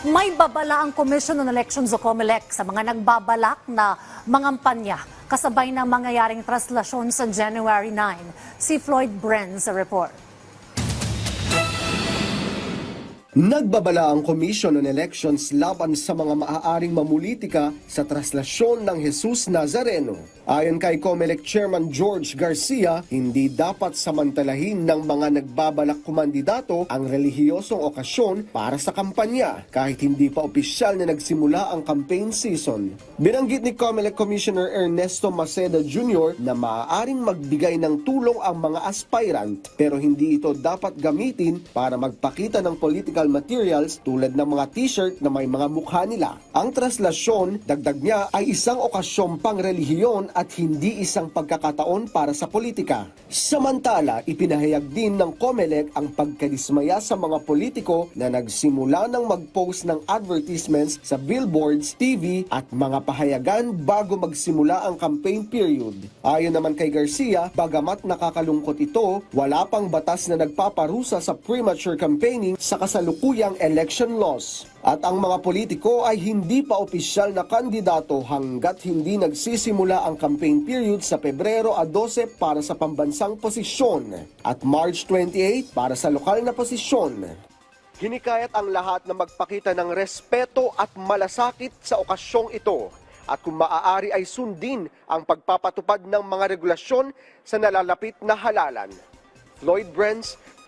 May babala ang Commission on Elections o COMELEC sa mga nagbabalak na mangampanya kasabay ng mangyayaring traslasyon sa January 9. Si Floyd Bren sa report. Nagbabala ang Commission on Elections laban sa mga maaaring mamulitika sa traslasyon ng Jesus Nazareno. Ayon kay COMELEC Chairman George Garcia, hindi dapat samantalahin ng mga nagbabalak kumandidato ang relihiyosong okasyon para sa kampanya kahit hindi pa opisyal na nagsimula ang campaign season. Binanggit ni COMELEC Commissioner Ernesto Maceda Jr. na maaaring magbigay ng tulong ang mga aspirant pero hindi ito dapat gamitin para magpakita ng political materials tulad ng mga t-shirt na may mga mukha nila. Ang traslasyon, dagdag niya, ay isang okasyong pangrelihiyon at hindi isang pagkakataon para sa politika. Samantala, ipinahayag din ng COMELEC ang pagkadismaya sa mga politiko na nagsimula ng mag-post ng advertisements sa billboards, TV at mga pahayagan bago magsimula ang campaign period. Ayon naman kay Garcia, bagamat nakakalungkot ito, wala pang batas na nagpaparusa sa premature campaigning sa kasalukuyang election laws. At ang mga politiko ay hindi pa opisyal na kandidato hanggat hindi nagsisimula ang campaign period sa Pebrero a 12 para sa pambansang posisyon at March 28 para sa lokal na posisyon. Hinikayat ang lahat na magpakita ng respeto at malasakit sa okasyong ito at kung maaari ay sundin ang pagpapatupad ng mga regulasyon sa nalalapit na halalan. Lloyd Brens